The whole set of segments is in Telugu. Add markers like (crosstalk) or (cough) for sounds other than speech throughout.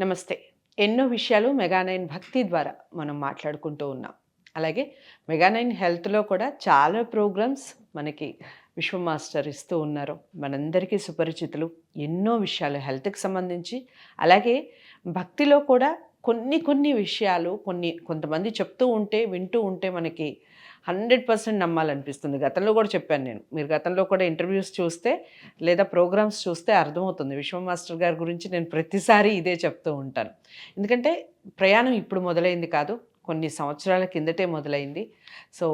నమస్తే. ఎన్నో విషయాలు మెగానైన్ భక్తి ద్వారా మనం మాట్లాడుకుంటూ ఉన్నాం. అలాగే మెగానైన్ హెల్త్లో కూడా చాలా ప్రోగ్రామ్స్ మనకి విశ్వ మాస్టర్ ఇస్తూ ఉన్నారు. మనందరికీ సుపరిచితులు ఎన్నో విషయాలు హెల్త్కి సంబంధించి. అలాగే భక్తిలో కూడా కొన్ని కొన్ని విషయాలు కొన్ని కొంతమంది చెప్తూ ఉంటే వింటూ ఉంటే మనకి హండ్రెడ్ పర్సెంట్ నమ్మాలనిపిస్తుంది. గతంలో కూడా చెప్పాను నేను. మీరు గతంలో కూడా ఇంటర్వ్యూస్ చూస్తే లేదా ప్రోగ్రామ్స్ చూస్తే అర్థమవుతుంది. విశ్వ మాస్టర్ గారి గురించి నేను ప్రతిసారి ఇదే చెప్తూ ఉంటాను. ఎందుకంటే ప్రయాణం ఇప్పుడు మొదలైంది కాదు. కొన్ని సంవత్సరాల కిందటే మొదలైంది. సో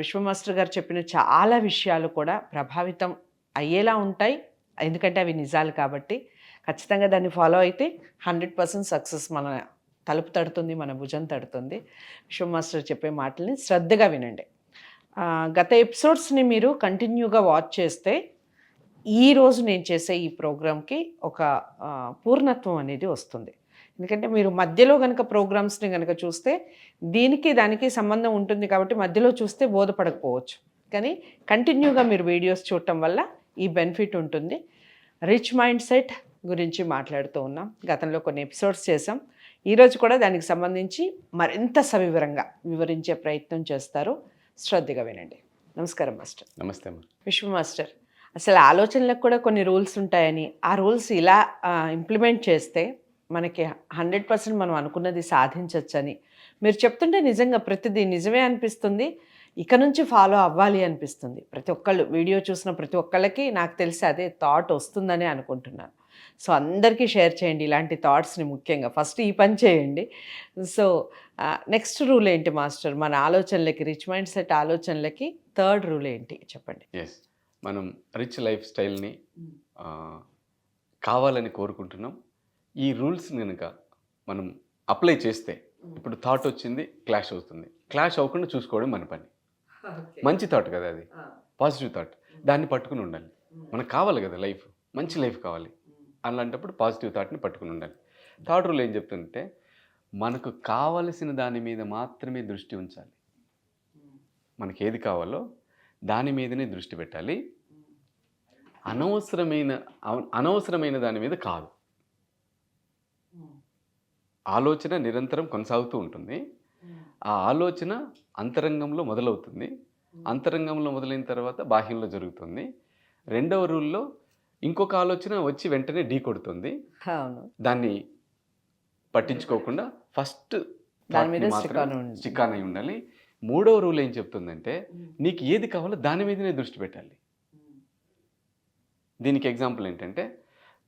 విశ్వ మాస్టర్ గారు చెప్పిన చాలా విషయాలు కూడా ప్రభావితం అయ్యేలా ఉంటాయి. ఎందుకంటే అవి నిజాలు కాబట్టి ఖచ్చితంగా దాన్ని ఫాలో అయితే హండ్రెడ్ పర్సెంట్ సక్సెస్ మన తలుపు తడుతుంది మన భుజం తడుతుంది. విశ్వ మాస్టర్ చెప్పే మాటల్ని శ్రద్ధగా వినండి. గత ఎపిసోడ్స్ని మీరు కంటిన్యూగా వాచ్ చేస్తే ఈ రోజు నేను చేసే ఈ ప్రోగ్రామ్కి ఒక పూర్ణత్వం అనేది వస్తుంది. ఎందుకంటే మీరు మధ్యలో కనుక ప్రోగ్రామ్స్ని కనుక చూస్తే దీనికి దానికి సంబంధం ఉంటుంది కాబట్టి మధ్యలో చూస్తే బోధపడకపోవచ్చు. కానీ కంటిన్యూగా మీరు వీడియోస్ చూడటం వల్ల ఈ బెనిఫిట్ ఉంటుంది. రిచ్ మైండ్ సెట్ గురించి మాట్లాడుతూ ఉన్నాం. గతంలో కొన్ని ఎపిసోడ్స్ చేసాం ఈరోజు కూడా దానికి సంబంధించి మరింత సవివరంగా వివరించే ప్రయత్నం చేస్తారు. శ్రద్ధగా వినండి. నమస్కారం మాస్టర్. నమస్తే విశ్వ మాస్టర్. అసలు ఆలోచనలకు కూడా కొన్ని రూల్స్ ఉంటాయని ఆ రూల్స్ ఇలా ఇంప్లిమెంట్ చేస్తే మనకి హండ్రెడ్ పర్సెంట్ మనం అనుకున్నది సాధించవచ్చని మీరు చెప్తుంటే నిజంగా ప్రతిదీ నిజమే అనిపిస్తుంది. ఇక నుంచి ఫాలో అవ్వాలి అనిపిస్తుంది. ప్రతి ఒక్కళ్ళు వీడియో చూసిన ప్రతి ఒక్కళ్ళకి నాకు తెలిసి అదే థాట్ వస్తుందని అనుకుంటున్నాను. సో అందరికీ షేర్ చేయండి ఇలాంటి థాట్స్ని ముఖ్యంగా. ఫస్ట్ ఈ పని చేయండి. సో నెక్స్ట్ రూల్ ఏంటి మాస్టర్? మన ఆలోచనలకి రిచ్ మైండ్ సెట్ ఆలోచనలకి థర్డ్ రూల్ ఏంటి? చెప్పండి. ఎస్ మనం రిచ్ లైఫ్ స్టైల్ని ఆ, కావాలని కోరుకుంటున్నాం. ఈ రూల్స్ కనుక మనం అప్లై చేస్తే ఇప్పుడు థాట్ వచ్చింది క్లాష్ అవుతుంది. క్లాష్ అవ్వకుండా చూసుకోవడం మన పని. మంచి థాట్ కదా అది. పాజిటివ్ థాట్ దాన్ని పట్టుకుని ఉండాలి. మనకు కావాలి కదా లైఫ్ మంచి లైఫ్ కావాలి. అలాంటప్పుడు పాజిటివ్ థాట్ని పట్టుకుని ఉండాలి. థర్డ్ రూల్ ఏం చెప్తుందంటే మనకు కావలసిన దాని మీద మాత్రమే దృష్టి ఉంచాలి. మనకి ఏది కావాలో దాని మీదనే దృష్టి పెట్టాలి. అనవసరమైన అనవసరమైన దాని మీద కాదు. ఆలోచన నిరంతరం కొనసాగుతూ ఉంటుంది. ఆ ఆలోచన అంతరంగంలో మొదలవుతుంది. అంతరంగంలో మొదలైన తర్వాత బాహ్యంలో జరుగుతుంది. రెండవ రూల్లో ఇంకొక ఆలోచన వచ్చి వెంటనే ఢీ కొడుతుంది. దాన్ని పట్టించుకోకుండా ఫస్ట్ దాని మీద అయి ఉండాలి. మూడవ రూల్ ఏం చెప్తుందంటే నీకు ఏది కావాలో దాని మీదనే దృష్టి పెట్టాలి. దీనికి ఎగ్జాంపుల్ ఏంటంటే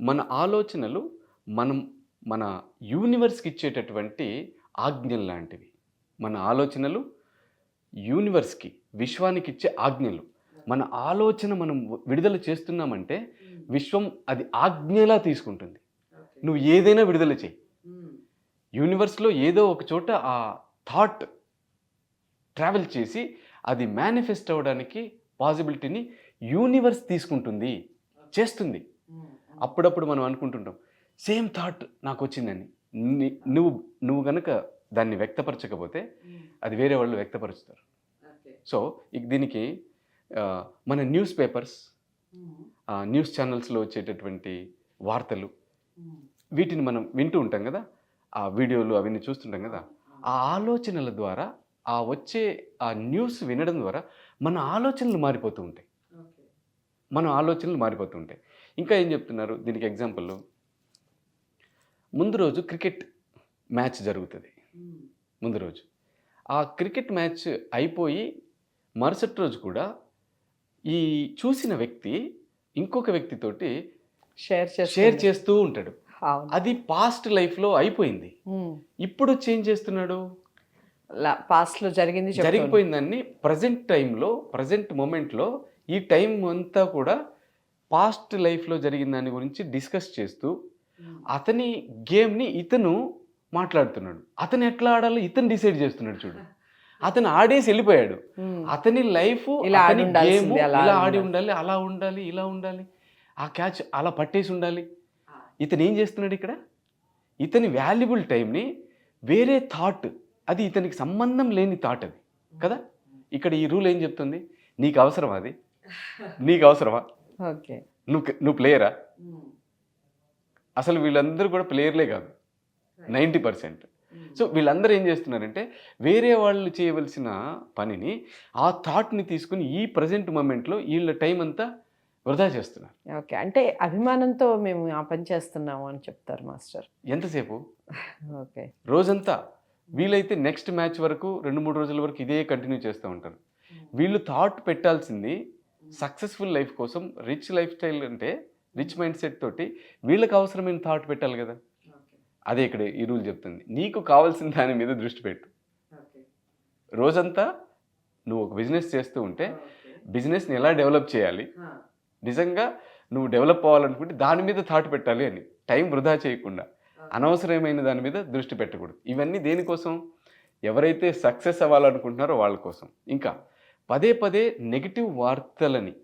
మన ఆలోచనలు మనం మన యూనివర్స్కి ఇచ్చేటటువంటి ఆజ్ఞలు లాంటివి. మన ఆలోచనలు యూనివర్స్కి విశ్వానికి ఇచ్చే ఆజ్ఞలు. మన ఆలోచన మనం విడుదల చేస్తున్నామంటే విశ్వం అది ఆజ్ఞలా తీసుకుంటుంది. నువ్వు ఏదైనా విడుదల చేయి యూనివర్స్లో ఏదో ఒక చోట ఆ థాట్ ట్రావెల్ చేసి అది మేనిఫెస్ట్ అవ్వడానికి పాసిబిలిటీని యూనివర్స్ తీసుకుంటుంది చేస్తుంది. అప్పుడప్పుడు మనం అనుకుంటుంటాం సేమ్ థాట్ నాకు వచ్చిందని నువ్వు నువ్వు గనుక దాన్ని వ్యక్తపరచకపోతే అది వేరే వాళ్ళు వ్యక్తపరుస్తారు. సో ఇక దీనికి మన న్యూస్ పేపర్స్ న్యూస్ ఛానల్స్లో వచ్చేటటువంటి వార్తలు వీటిని మనం వింటూ ఉంటాం కదా? ఆ వీడియోలు అవన్నీ చూస్తుంటాం కదా ఆ ఆలోచనల ద్వారా ఆ వచ్చే ఆ న్యూస్ వినడం ద్వారా మన ఆలోచనలు మారిపోతూ ఉంటాయి. మన ఆలోచనలు మారిపోతూ ఉంటాయి. ఇంకా ఏం చెప్తున్నారు? దీనికి ఎగ్జాంపుల్ ముందు రోజు క్రికెట్ మ్యాచ్ జరుగుతుంది. ముందు రోజు. ఆ క్రికెట్ మ్యాచ్ అయిపోయి మరుసటి రోజు కూడా ఈ చూసిన వ్యక్తి ఇంకొక వ్యక్తితోటి షేర్ షేర్ చేస్తూ ఉంటాడు. అది పాస్ట్ లైఫ్లో అయిపోయింది. ఇప్పుడు చేంజ్ చేస్తున్నాడు? పాస్ట్లో జరిగింది చెప్తూ జరిగిపోయిన దాన్ని ప్రజెంట్ టైంలో ప్రజెంట్ మూమెంట్లో ఈ టైం అంతా కూడా పాస్ట్ లైఫ్లో జరిగిన దాని గురించి డిస్కస్ చేస్తూ అతని గేమ్ని ఇతను మాట్లాడుతున్నాడు. అతను ఎట్లా ఆడాలో ఇతను డిసైడ్ చేస్తున్నాడు చూడు. (laughs) అతను ఆడేసి వెళ్ళిపోయాడు. అతని లైఫ్ ఇలా గేమ్ ఆడి ఉండాలి అలా ఉండాలి ఇలా ఉండాలి. ఆ క్యాచ్ అలా పట్టేసి ఉండాలి. ఇతను ఏం చేస్తున్నాడు ఇక్కడ? ఇతని వాల్యుబుల్ టైంని వేరే థాట్ అది ఇతనికి సంబంధం లేని థాట్ అది కదా? ఇక్కడ ఈ రూల్ ఏం చెప్తుంది? నీకు అవసరమా అది? నీకు అవసరమా? ఓకే. నువ్వు నువ్వు ప్లేయరా అసలు వీళ్ళందరూ కూడా ప్లేయర్లే కాదు. నైంటీ పర్సెంట్ సో వీళ్ళందరూ ఏం చేస్తున్నారంటే వేరే వాళ్ళు చేయవలసిన పనిని ఆ థాట్ని తీసుకుని ఈ ప్రజెంట్ మూమెంట్లో వీళ్ళ టైం అంతా వృధా చేస్తున్నారు. ఓకే. అంటే అభిమానంతో మేము ఆ పని చేస్తున్నాము అని చెప్తారు మాస్టర్. ఎంతసేపు? ఓకే. రోజంతా. వీలైతే నెక్స్ట్ మ్యాచ్ వరకు రెండు మూడు రోజుల వరకు ఇదే కంటిన్యూ చేస్తూ ఉంటారు. వీళ్ళు థాట్ పెట్టాల్సింది సక్సెస్ఫుల్ లైఫ్ కోసం రిచ్ లైఫ్ స్టైల్ అంటే రిచ్ మైండ్ సెట్ తోటి వీళ్ళకి అవసరమైన థాట్ పెట్టాలి కదా. అదే ఇక్కడ ఈ రూల్ చెప్తుంది. నీకు కావాల్సిన దాని మీద దృష్టి పెట్టు. రోజంతా నువ్వు ఒక బిజినెస్ చేస్తూ ఉంటే బిజినెస్ని ఎలా డెవలప్ చేయాలి? నిజంగా నువ్వు డెవలప్ అవ్వాలనుకుంటే దాని మీద థాట్ పెట్టాలి అని. టైం వృధా చేయకుండా. అనవసరమైన దాని మీద దృష్టి పెట్టకూడదు. ఇవన్నీ దేనికోసం? ఎవరైతే సక్సెస్ అవ్వాలనుకుంటున్నారో వాళ్ళ కోసం. ఇంకా పదే పదే నెగిటివ్ వార్తలని.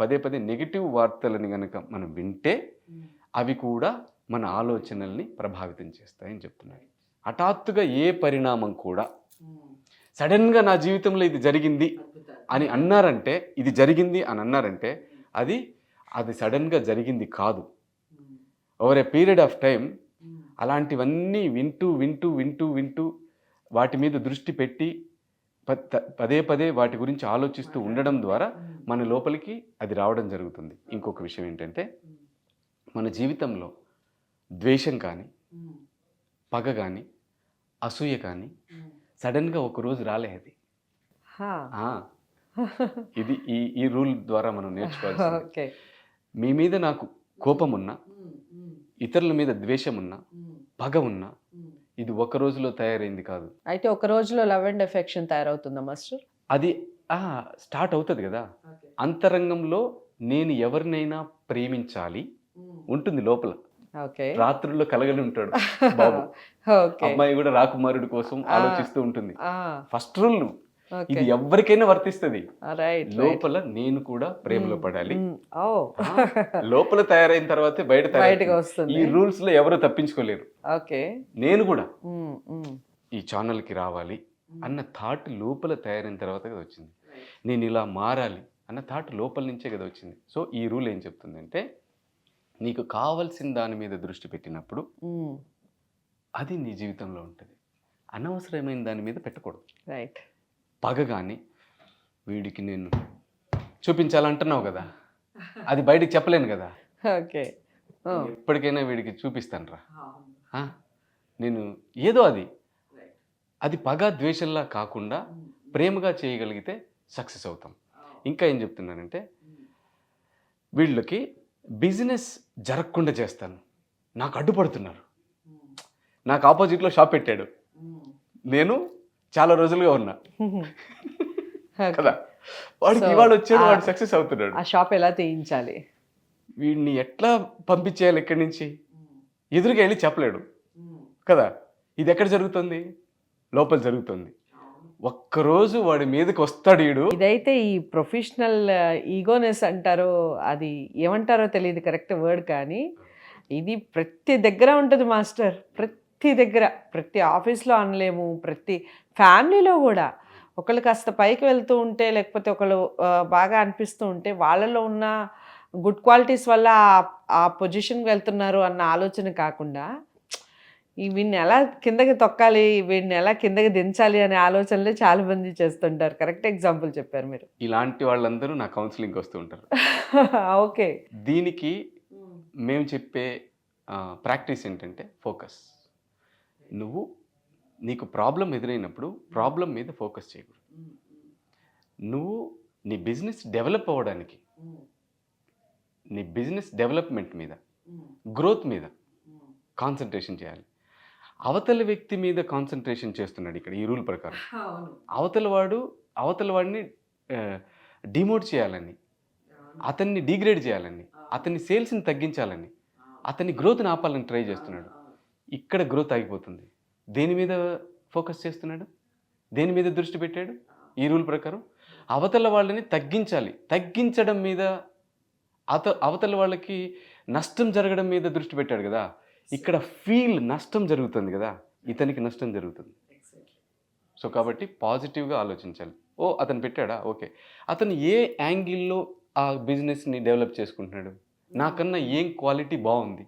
పదే పదే నెగిటివ్ వార్తలని కనుక మనం వింటే అవి కూడా మన ఆలోచనల్ని ప్రభావితం చేస్తాయని చెప్తున్నాను. హఠాత్తుగా ఏ పరిణామం కూడా సడన్గా నా జీవితంలో ఇది జరిగింది అని అన్నారంటే ఇది జరిగింది అని అన్నారంటే అది అది సడన్గా జరిగింది కాదు. Over a period of time అలాంటివన్నీ వింటూ వింటూ వింటూ వింటూ వాటి మీద దృష్టి పెట్టి ప- త- పదే పదే వాటి గురించి ఆలోచిస్తూ ఉండడం ద్వారా మన లోపలికి అది రావడం జరుగుతుంది. ఇంకొక విషయం ఏంటంటే మన జీవితంలో ద్వేషం కానీ పగ కానీ అసూయ కానీ సడన్గా ఒకరోజు రాలే అది. హా. ఆ, ఇది ఈ ఈ రూల్ ద్వారా మనం నేర్చుకోవాల్సింది. (laughs) ఓకే. మీ మీద నాకు కోపం ఉన్నా ఇతరుల మీద ద్వేషం ఉన్నా పగ ఉన్నా ఇది ఒక రోజులో తయారైంది కాదు. అయితే ఒక రోజులో లవ్ అండ్ ఎఫెక్షన్ తయారవుతుందా మాస్టర్? అది స్టార్ట్ అవుతుంది కదా. అంతరంగంలో నేను ఎవరినైనా ప్రేమించాలి ఉంటుంది లోపల. రాత్రుల్లో కలగలి ఉంటాడు బాబు. (laughs) అమ్మాయి కూడా రాకుమారుడి కోసం ఆలోచిస్తూ ఉంటుంది. ఫస్ట్ రూల్ ఇది ఎవరికైనా వర్తిస్తుంది. లోపల నేను కూడా ప్రేమలో పడాలి. ఓ (laughs) లోపల తయారైన తర్వాతే బయట ఈ రూల్స్లో ఎవరు తప్పించుకోలేరు. ఓకే నేను కూడా. ఉమ్. ఈ ఛానల్కి రావాలి అన్న థాట్ లోపల తయారైన తర్వాత కదా వచ్చింది. నేను ఇలా మారాలి అన్న థాట్ లోపల నుంచే కదా వచ్చింది. సో ఈ రూల్ ఏం చెప్తుందంటే నీకు కావలసిన దాని మీద దృష్టి పెట్టినప్పుడు అది నీ జీవితంలో ఉంటుంది. అనవసరమైన దాని మీద పెట్టకూడదు. రైట్ పగ కానీ వీడికి నేను చూపించాలంటున్నావు కదా. అది బయటికి చెప్పలేను కదా. ఓకే. ఓ, ఎప్పటికైనా వీడికి చూపిస్తాను రా. నేను ఏదో అది. అది పగ ద్వేషంలా కాకుండా ప్రేమగా చేయగలిగితే సక్సెస్ అవుతాం. ఇంకా ఏం చెప్తున్నానంటే వీళ్ళకి బిజినెస్ జరగకుండా చేస్తాను. నాకు అడ్డుపడుతున్నారు. నాకు ఆపోజిట్లో షాప్ పెట్టాడు. నేను చాలా రోజులుగా ఉన్నా. (laughs) కదా? వాడికి ఇవాళ వచ్చాడు వాడు సక్సెస్ అవుతున్నాడు. ఆ షాప్ ఎలా తీయించాలి? వీడిని ఎట్లా పంపించేయాలి ఇక్కడి నుంచి? ఎదురుగా వెళ్ళి చెప్పలేడు. కదా? ఇది ఎక్కడ జరుగుతుంది? లోపల జరుగుతుంది. ఒక్కరోజు వాడి మీదకి వస్తాడు వీడు. ఇదైతే ఈ ప్రొఫెషనల్ ఈగోనెస్ అంటారో అది ఏమంటారో తెలియదు కరెక్ట్ వర్డ్ కానీ ఇది ప్రతి దగ్గర ఉంటుంది మాస్టర్. ప్రతి దగ్గర ప్రతి ఆఫీస్లో అనలేము ప్రతి ఫ్యామిలీలో కూడా ఒకళ్ళు కాస్త పైకి వెళ్తూ ఉంటే లేకపోతే ఒకళ్ళు బాగా అనిపిస్తూ ఉంటే వాళ్ళలో ఉన్న గుడ్ క్వాలిటీస్ వల్ల ఆ- పొజిషన్కి వెళ్తున్నారు అన్న ఆలోచన కాకుండా ఈ వీడిని ఎలా కిందకి తొక్కాలి వీడిని ఎలా కిందకి దించాలి అనే ఆలోచనలే చాలా మంది చేస్తుంటారు. కరెక్ట్ ఎగ్జాంపుల్ చెప్పారు మీరు. ఇలాంటి వాళ్ళందరూ నా కౌన్సిలింగ్కి వస్తూ ఉంటారు. (laughs) ఓకే. దీనికి మేము చెప్పే ప్రాక్టీస్ ఏంటంటే ఫోకస్. నువ్వు నీకు ప్రాబ్లం ఎదురైనప్పుడు ప్రాబ్లం మీద ఫోకస్ చేయకూడదు. నువ్వు నీ బిజినెస్ డెవలప్ అవ్వడానికి నీ బిజినెస్ డెవలప్మెంట్ మీద గ్రోత్ మీద కాన్సన్ట్రేషన్ చేయాలి. అవతల వ్యక్తి మీద కాన్సన్ట్రేషన్ చేస్తున్నాడు ఇక్కడ ఈ రూల్ ప్రకారం. అవతల వాడు అవతల వాడిని డిమోట్ చేయాలని అతన్ని డిగ్రేడ్ చేయాలని అతని సేల్స్ని తగ్గించాలని అతని గ్రోత్ని ఆపాలని ట్రై చేస్తున్నాడు. ఇక్కడ గ్రోత్ ఆగిపోతుంది. దేని మీద ఫోకస్ చేస్తున్నాడు? దేని మీద దృష్టి పెట్టాడు? ఈ రూల్ ప్రకారం. అవతల వాళ్ళని తగ్గించాలి. తగ్గించడం మీద అత అవతల వాళ్ళకి నష్టం జరగడం మీద దృష్టి పెట్టాడు కదా? ఇక్కడ ఫీల్ నష్టం జరుగుతుంది కదా? ఇతనికి నష్టం జరుగుతుంది. సో కాబట్టి పాజిటివ్గా ఆలోచించాలి. ఓ అతను పెట్టాడా? ఓకే. అతను ఏ యాంగిల్లో ఆ బిజినెస్ని డెవలప్ చేసుకుంటున్నాడు? నాకన్నా ఏం క్వాలిటీ బాగుంది?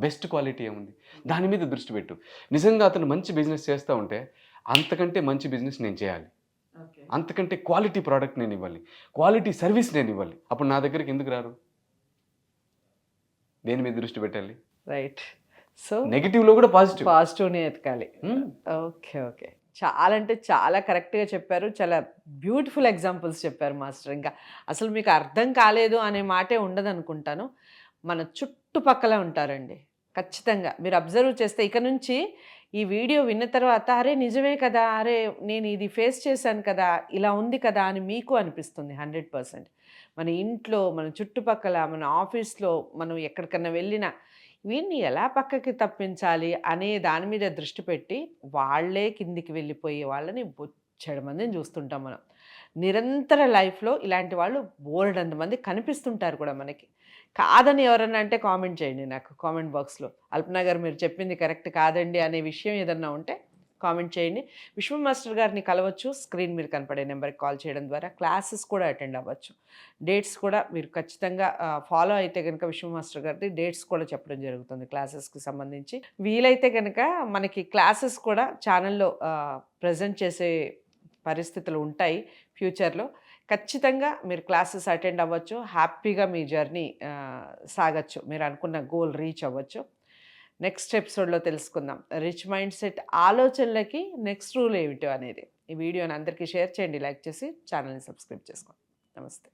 బెస్ట్ క్వాలిటీ ఏముంది? దాని మీద దృష్టి పెట్టు. నిజంగా అతను మంచి బిజినెస్ చేస్తూ ఉంటే అంతకంటే మంచి బిజినెస్ నేను చేయాలి. అంతకంటే క్వాలిటీ ప్రోడక్ట్ నేను ఇవ్వాలి. క్వాలిటీ సర్వీస్ నేను ఇవ్వాలి. అప్పుడు నా దగ్గరికి ఎందుకు రారు? దేని మీద దృష్టి పెట్టాలి? రైట్. సో నెగిటివ్లో కూడా పాజిటివ్ పాజిటివ్ని ఎతకాలి ఓకే ఓకే. చాలా అంటే చాలా కరెక్ట్గా చెప్పారు. చాలా బ్యూటిఫుల్ ఎగ్జాంపుల్స్ చెప్పారు మాస్టర్. ఇంకా అసలు మీకు అర్థం కాలేదు అనే మాటే ఉండదు అనుకుంటాను మన చుట్టుపక్కల ఉంటారండి. ఖచ్చితంగా. మీరు అబ్జర్వ్ చేస్తే ఇక నుంచి ఈ వీడియో విన్న తర్వాత అరే నిజమే కదా అరే నేను ఇది ఫేస్ చేశాను కదా ఇలా ఉంది కదా అని మీకు అనిపిస్తుంది హండ్రెడ్ పర్సెంట్. మన ఇంట్లో మన చుట్టుపక్కల మన ఆఫీస్లో మనం ఎక్కడికన్నా వెళ్ళినా వీడిని ఎలా పక్కకి తప్పించాలి అనే దాని మీద దృష్టి పెట్టి వాళ్ళే కిందికి వెళ్ళిపోయే వాళ్ళని బొచ్చడి మందిని చూస్తుంటాం మనం. నిరంతర లైఫ్లో ఇలాంటి వాళ్ళు బోల్డ్ మంది కనిపిస్తుంటారు కూడా మనకి. కాదని ఎవరన్నా అంటే కామెంట్ చేయండి నాకు కామెంట్ బాక్స్లో. అల్పనా గారు మీరు చెప్పింది కరెక్ట్ కాదండి అనే విషయం ఏదన్నా ఉంటే కామెంట్ చేయండి. విశ్వం మాస్టర్ గారిని కలవచ్చు స్క్రీన్ మీరు కనపడే నెంబర్కి కాల్ చేయడం ద్వారా క్లాసెస్ కూడా అటెండ్ అవ్వచ్చు. డేట్స్ కూడా మీరు ఖచ్చితంగా ఫాలో అయితే కనుక విశ్వం మాస్టర్ గారిది డేట్స్ కూడా చెప్పడం జరుగుతుంది క్లాసెస్కి సంబంధించి. వీలైతే కనుక మనకి క్లాసెస్ కూడా ఛానల్లో ప్రజెంట్ చేసే పరిస్థితులు ఉంటాయి. ఫ్యూచర్లో. ఖచ్చితంగా మీరు క్లాసెస్ అటెండ్ అవ్వచ్చు. హ్యాపీగా మీ జర్నీ సాగచ్చు. మీరు అనుకున్న గోల్ రీచ్ అవ్వచ్చు. నెక్స్ట్ ఎపిసోడ్లో తెలుసుకుందాం. రిచ్ మైండ్ సెట్ ఆలోచనలకి నెక్స్ట్ రూల్ ఏమిటో అనేది. ఈ వీడియోని అందరికీ షేర్ చేయండి. లైక్ చేసి ఛానల్ని సబ్స్క్రైబ్ చేసుకోండి. నమస్తే.